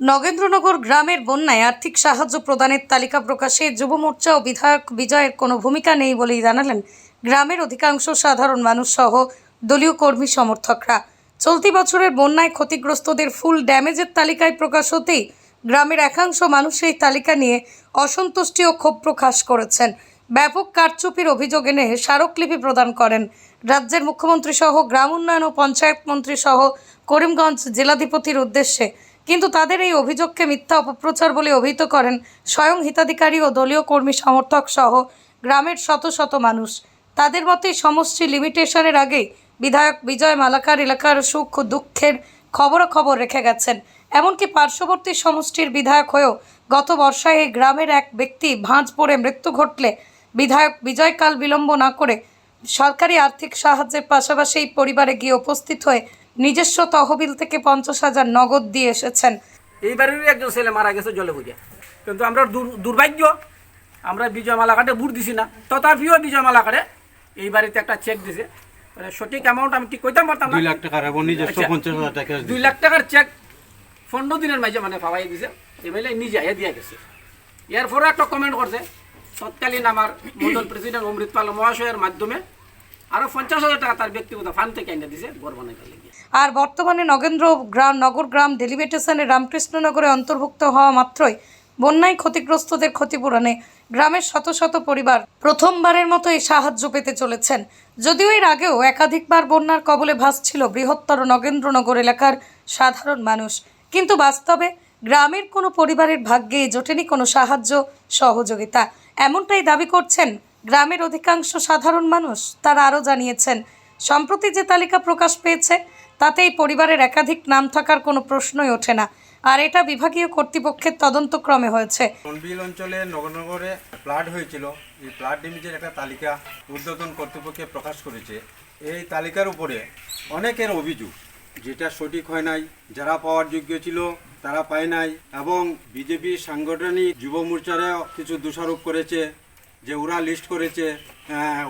নগেন্দ্রনগর গ্রামের বন্যায় আর্থিক সাহায্য প্রদানের তালিকা প্রকাশে যুব মোর্চা ও বিধায়ক বিজয়ের কোনো ভূমিকা নেই বলেই জানালেন গ্রামের অধিকাংশ সাধারণ মানুষ সহ দলীয় কর্মী সমর্থকরা। চলতি বছরের বন্যায় ক্ষতিগ্রস্তদের ফুল ড্যামেজের তালিকায় প্রকাশ হতেই গ্রামের একাংশ মানুষ এই তালিকা নিয়ে অসন্তুষ্টি ও ক্ষোভ প্রকাশ করেছেন। ব্যাপক কারচুপির অভিযোগ এনে স্মারকলিপি প্রদান করেন রাজ্যের মুখ্যমন্ত্রী সহ গ্রাম উন্নয়ন ও পঞ্চায়েত মন্ত্রী সহ করিমগঞ্জ জেলাধিপতির উদ্দেশ্যে। কিন্তু তাদের এই অভিযোগকে মিথ্যা অপপ্রচার বলে অভিহিত করেন স্বয়ং হিতাধিকারী ও দলীয় কর্মী সমর্থক সহ গ্রামের শত শত মানুষ। তাদের মতে, সমষ্টি লিমিটেশনের আগেই বিধায়ক বিজয় মালাকার এলাকার সুখ দুঃখের খবরাখবর রেখে গেছেন। এমনকি পার্শ্ববর্তী সমষ্টির বিধায়ক হয়েও গত বর্ষায় এই গ্রামের এক ব্যক্তি ভাঁজ পড়ে মৃত্যু ঘটলে বিধায়ক বিজয়কাল বিলম্ব না করে সরকারি আর্থিক সাহায্যের পাশাপাশি পরিবারে গিয়ে উপস্থিত হয়ে নিজস্ব তহবিল থেকে পঞ্চাশ হাজার নগদ দিয়ে এসেছেন। এইবারেরও একজন ছেলে মারা গেছে জলে বুঝে। কিন্তু আমরা দুর্ভাগ্য আমরা বিজয় মালাকাটে বুট দিছি না। তথাপিও বিজয় মালাকাটে এই বাড়িতে একটা চেক দিছে। মানে সঠিক অ্যামাউন্ট আমি ঠিক কইতাম পারতাম না। দুই লাখ টাকার এবং নিজস্ব আচ্ছা। পঞ্চাশ হাজার টাকা দুই লাখ টাকার চেক পনেরো দিনের মাঝে মানে পাওয়াই দিছে। এমএলএ নিজে আইয়া দিয়া গেছে। এর পরে একটা কমেন্ট করছে তৎকালীন আমার মন্ডল প্রেসিডেন্ট অমৃত পাল মহাশয়ের মাধ্যমে আরও পঞ্চাশ হাজার টাকা তার ব্যক্তিগত ফান্ড থেকে এনে আর বর্তমানে নগেন্দ্র গ্রাম নগর গ্রাম ডেলিমিটেশনের রামকৃষ্ণনগরে অন্তর্ভুক্ত হওয়া মাত্রই বন্যায় ক্ষতিগ্রস্তদের ক্ষতিপূরণে গ্রামের শত শত পরিবার প্রথমবারের মতো এই সাহায্য পেতে চলেছেন। যদিও এর আগেও একাধিকবার বন্যার কবলে ভাসছিল বৃহত্তর নগেন্দ্রনগর এলাকার সাধারণ মানুষ। কিন্তু বাস্তবে গ্রামের কোনো পরিবারের ভাগ্যে জোটেনি কোনো সাহায্য সহযোগিতা। এমনটাই দাবি করছেন গ্রামের অধিকাংশ সাধারণ মানুষ তারা আরও জানিয়েছেন, সম্প্রতি যে তালিকা প্রকাশ পেয়েছে তাতে এই পরিবারের একাধিক নাম থাকার কোনো প্রশ্নই ওঠে না। আর এটা বিভাগীয় কর্তৃপক্ষের তদন্তক্রমে হয়েছে। কনবিল অঞ্চলে নগরনগরে ফ্লাড হয়েছিল। এই ফ্লাড ড্যামেজের একটা তালিকা উদ্বোধন কর্তৃপক্ষে প্রকাশ করেছে। এই তালিকার উপরে অনেকের অভিযোগ, যেটা সঠিক হয় নাই, যারা পাওয়ার যোগ্য ছিল তারা পায় নাই, এবং বিজেপি সাংগঠনিক যুব মোর্চারাও কিছু দোষারোপ করেছে। যে ওরা লিস্ট করেছে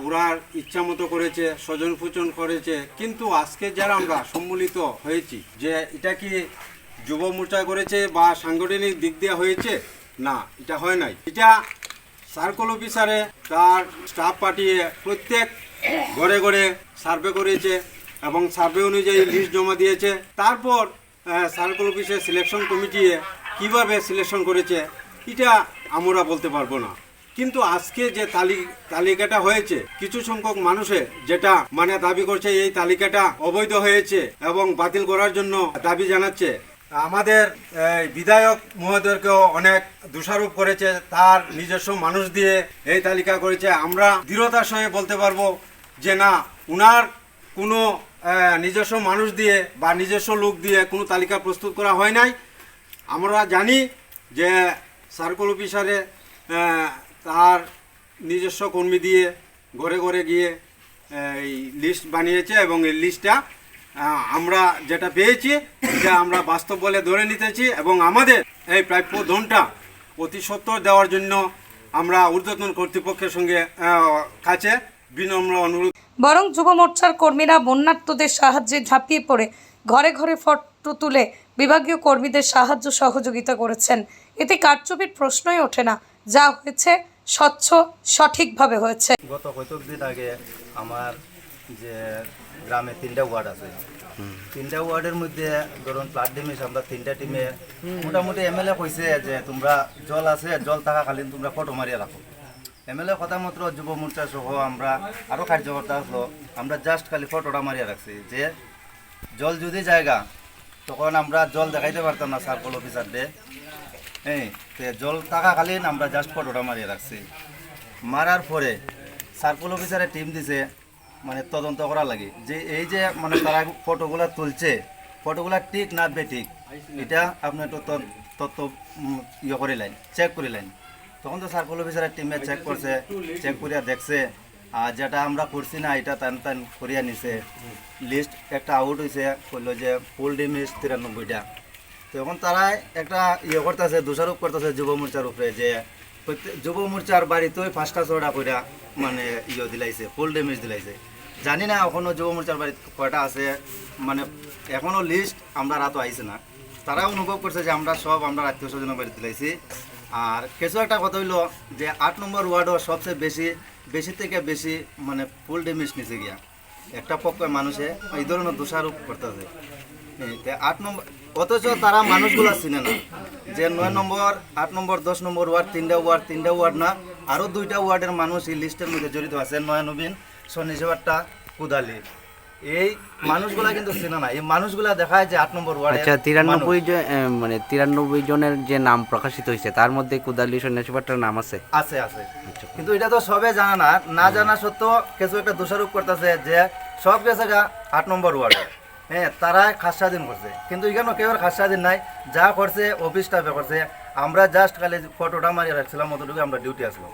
ওরা ইচ্ছা মতো করেছে, স্বজন ফুচন করেছে। কিন্তু আজকে যারা আমরা সম্মিলিত হয়েছি, যে এটা কি যুব মোর্চা করেছে বা সাংগঠনিক দিক দিয়ে হয়েছে? না, এটা হয় নাই। এটা সার্কল অফিসারে তার স্টাফ পাঠিয়ে প্রত্যেক ঘরে ঘরে সার্ভে করেছে এবং সার্ভে অনুযায়ী লিস্ট জমা দিয়েছে। তারপর সার্কল অফিসের সিলেকশন কমিটি কীভাবে সিলেকশন করেছে, এটা আমরা বলতে পারব না। কিন্তু আজকে যে তালি তালিকাটা হয়েছে, কিছু সংখ্যক মানুষে যেটা মানে দাবি করছে এই তালিকাটা অবৈধ হয়েছে এবং বাতিল করার জন্য দাবি জানাচ্ছে। আমাদের বিধায়ক মহোদয়কেও অনেক দোষারোপ করেছে, তার নিজস্ব মানুষ দিয়ে এই তালিকা করেছে। আমরা দৃঢ়তার সঙ্গে বলতে পারব যে না, উনার কোনো নিজস্ব মানুষ দিয়ে বা নিজস্ব লোক দিয়ে কোনো তালিকা প্রস্তুত করা হয় নাই। আমরা জানি যে সার্কল অফিসারে তার নিজস্ব কর্মী দিয়ে ঘরে ঘরে গিয়ে এই লিস্ট বানিয়েছে এবং এই লিস্টটা আমরা যেটা পেয়েছি, এটা আমরা বাস্তব বলে ধরে নিতেছি এবং আমাদের এই প্রাপ্য ধনটা অতি সত্বর দেওয়ার জন্য আমরা ঊর্ধ্বতন কর্তৃপক্ষের সঙ্গে কাছে বিনম্র অনুরোধ। বরং যুব মোর্চার কর্মীরা বন্যার্তদের সাহায্যে ঝাঁপিয়ে পড়ে, ঘরে ঘরে ফটো তুলে বিভাগীয় কর্মীদের সাহায্য সহযোগিতা করেছেন। এতে কারচুপির প্রশ্নই ওঠে না। যা হয়েছে স্বচ্ছ, সঠিকভাবে হয়েছে। গত কয়েক দিন আগে আমার যে গ্রামে তিনটা ওয়ার্ড আছে। তিনটা ওয়ার্ডের মধ্যে ধরুন প্লাট ডিমিস আমরা তিনটা টিমে মোটামুটি এমএলএ কইছে যে তোমরা জল আছে, জল থাকাকালীন তোমরা ফটো মারিয়া রাখো। এমএলএ কথা মাত্র যুব মোর্চা সহ আমরা আরও কার্যকর্তা আসলো, আমরা জাস্ট খালি ফটোটা মারিয়া রাখছি যে জল যদি জায়গা, তখন আমরা জল দেখাইতে পারতাম না সার্কল অফিসার ডে হ্যাঁ জল থাকাকালীন আমরা জাস্ট ফটোটা মারিয়ে রাখছি। মারার পরে সার্কল অফিসারে টিম দিছে মানে তদন্ত করা লাগে। যে এই যে মানে তারা ফটোগুলা তুলছে, ফটোগুলা ঠিক না বে ঠিক, এটা আপনি একটু তথ্য ইয়ে করিলেন চেক করিলেন। তখন তো সার্কল অফিসারের টিমে চেক করছে চেক করিয়া দেখছে, আর যেটা আমরা করছি না, এটা টান টান করিয়া নিছে। লিস্ট একটা আউট হয়েছে কইলো যে ফুল ডিমিস তিরানব্বইটা। তখন তারা একটা ইয়ে করতেছে, দোষারোপ করতেছে যুব মোর্চার উপরে যে যুব মোর্চার বাড়িতে পাঁচটা ছটা কইরা মানে ইয়ে দিলাইছে, ফুল ড্যামেজ দিলাইছে। জানি না এখনও যুব মোর্চার বাড়িতে কয়টা আছে মানে এখনও লিস্ট আমরা রাত আইছে না। তারা অনুভব করছে যে আমরা সব আমরা আত্মীয় স্বজনের বাড়ি দিলাইছি। আর কিছু একটা কথা হইল যে আট নম্বর ওয়ার্ডও সবচেয়ে বেশি বেশি থেকে বেশি মানে ফুল ড্যামেজ নিচে গিয়া। একটা পক্ষের মানুষে এই ধরনের দোষারোপ করতেছে। আট নম্বর অথচ তারা মানুষগুলা চিনে না। যে নয় নম্বর আট নম্বর দশ নম্বর ওয়ার্ড তিনটা ওয়ার্ড তিনটা ওয়ার্ড না আরও দুইটা ওয়ার্ডের মানুষ এই লিস্টের মধ্যে জড়িত আছে। নয় নবীন সন্নিসেবারটা কুদালি। এই মানুষগুলা কিন্তু চেনে না। এই মানুষগুলা দেখায় যে আট নম্বর ওয়ার্ড আচ্ছা তিরানব্বই মানে তিরানব্বই জনের যে নাম প্রকাশিত হয়েছে তার মধ্যে কুদালি সন্ন্যাসীপাটার নাম আছে? আছে আছে। কিন্তু এটা তো সবে জানা না। না জানা সত্ত্বেও কিছু একটা দোষারোপ করতেছে যে সব গেছে আট নম্বর ওয়ার্ড। হ্যাঁ তারা খাস স্বাধীন করছে। কিন্তু এখানে কেউ খাস স্বাধীন নাই। যা করছে অফিস স্টাফে করছে। আমরা জাস্ট খালি ফটোটা মারিয়ে রাখছিলাম অতটুকু আমরা ডিউটি আসলাম।